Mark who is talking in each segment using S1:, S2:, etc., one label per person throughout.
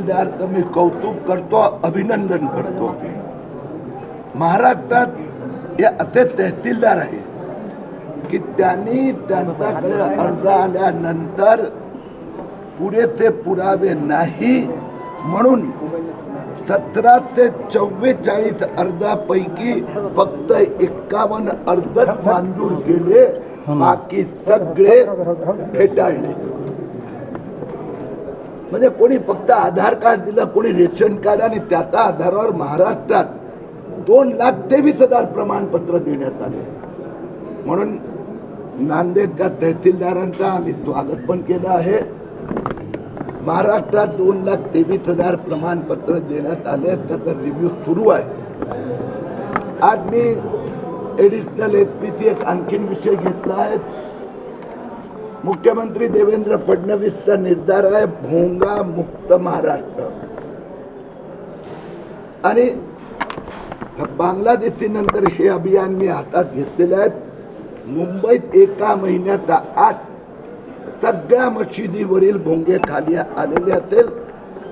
S1: तहसीलदारचं मी कौतुक करतो अभिनंदन करतो. महाराष्ट्रात हे असे तहसीलदार आहे की त्यांनी त्यांच्याकडे अर्ज आल्यानंतर पुरेसे पुरावे नाही म्हणून सतरा ते चव्वेचाळीस अर्जापैकी फक्त एक्कावन्न अर्ज मंजूर केले. बाकी सगळे फेटाळले. म्हणजे कोणी फक्त आधार कार्ड दिलं कोणी रेशन कार्ड आणि त्याच्या आधारावर महाराष्ट्रात दोन लाख तेवीस हजार प्रमाणपत्र देण्यात आले. म्हणून नांदेडच्या तहसीलदारांचा आम्ही स्वागत पण केलं आहे. महाराष्ट्रात दोन लाख तेवीस हजार प्रमाणपत्र देण्यात आले त्याचा रिव्ह्यू सुरू आहे. आज मी एडिशनल एस पी सी एक आणखीन विषय घेतला आहे. मुख्यमंत्री देवेंद्र फडणवीसचा निर्धार आहे भोंगा मुक्त महाराष्ट्र. आणि बांगलादेशी नंतर हे अभियान मी हातात घेतलेले आहेत मुंबईत एका महिन्याचा आत सगळ्या मशिदीवरील भोंगे खाली आलेले असेल.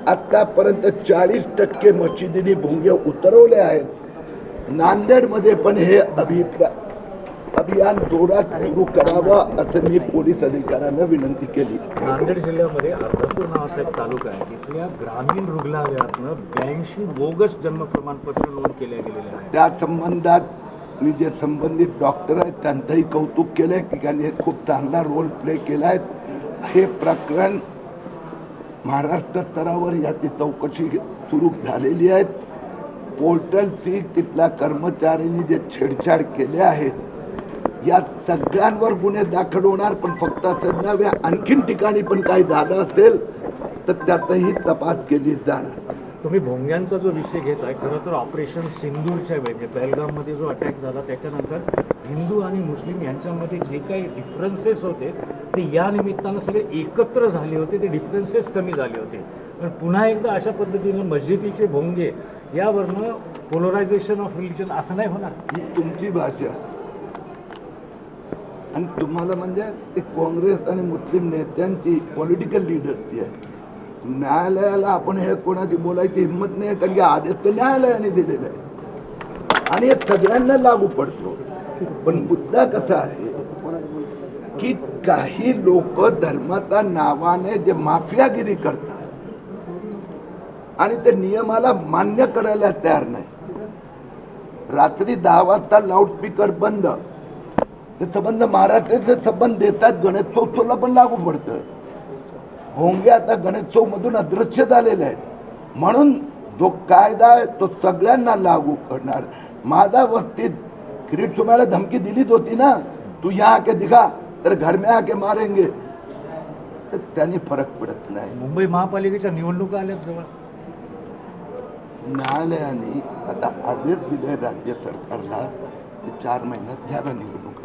S1: आतापर्यंत चाळीस टक्के मशिदीने भोंगे उतरवले आहेत. नांदेडमध्ये पण हे अभिप्राय अभियान जोरात सुरू करावं असं मी पोलीस अधिकाऱ्यांना विनंती केली.
S2: नांदेड जिल्ह्यामध्ये अर्धापूर नावाचा एक तालुका आहे. तिथल्या ग्रामीण रुग्णालयातनं ब्याऐंशी बोगस जन्म प्रमाणपत्र नोंद केल्या गेलेल्या आहेत.
S1: त्या संबंधात मी जे संबंधित डॉक्टर आहेत त्यांचंही कौतुक केलं आहे. की त्यांनी खूप चांगला रोल प्ले केला आहे. हे प्रकरण महाराष्ट्र स्तरावर याची चौकशी सुरू झालेली आहे. पोर्टल सी तिथल्या कर्मचाऱ्यांनी जे छेडछाड केले आहेत या सगळ्यांवर गुन्हे दाखल होणार पण फक्त असं नव्हे आणखीन ठिकाणी पण काही झालं असेल तर त्यातही तपास केली जाणार.
S2: तुम्ही भोंग्यांचा जो विषय घेत आहे खरं तर ऑपरेशन सिंदूरच्या वेळी पहलगाममध्ये जो अटॅक झाला त्याच्यानंतर हिंदू आणि मुस्लिम यांच्यामध्ये जे काही डिफरन्सेस होते ते या निमित्तानं सगळे एकत्र झाले होते ते डिफरन्सेस कमी झाले होते. पण पुन्हा एकदा अशा पद्धतीनं मस्जिदीचे भोंगे यावरनं पोलरायझेशन ऑफ रिलिजन असं नाही होणार?
S1: ही तुमची भाषा. आणि तुम्हाला म्हणजे ते काँग्रेस आणि मुस्लिम नेत्यांची पॉलिटिकल लीडर्सची आहे. न्यायालयाला आपण हे कोणाची बोलायची हिंमत नाही कारण की आदेश तर न्यायालयाने दिलेला आहे. आणि हे सगळ्यांना लागू पडतो. पण मुद्दा कसा आहे की काही लोक धर्माच्या नावाने जे माफियागिरी करतात आणि ते नियमाला मान्य करायला तयार नाही. रात्री दहा वाजता लाऊडस्पीकर बंद. ते संबंध महाराष्ट्राचे संबंध देतात गणेशोत्सवला पण लागू पडतं. भोंगे आता गणेशोत्सव मधून अदृश्य झालेले आहेत. म्हणून जो कायदा आहे तो सगळ्यांना लागू करणार. माझा वस्तीत किरीट तुम्हाला धमकी दिलीच होती ना तू यहाँ आके दिखा तर घर में आके मारेंगे. तर त्यांनी फरक पडत नाही.
S2: मुंबई महापालिकेच्या निवडणुका आल्यात जवळ.
S1: न्यायालयाने आता आदेश दिले राज्य सरकारला ते चार महिन्यात घ्याव्या निवडणुका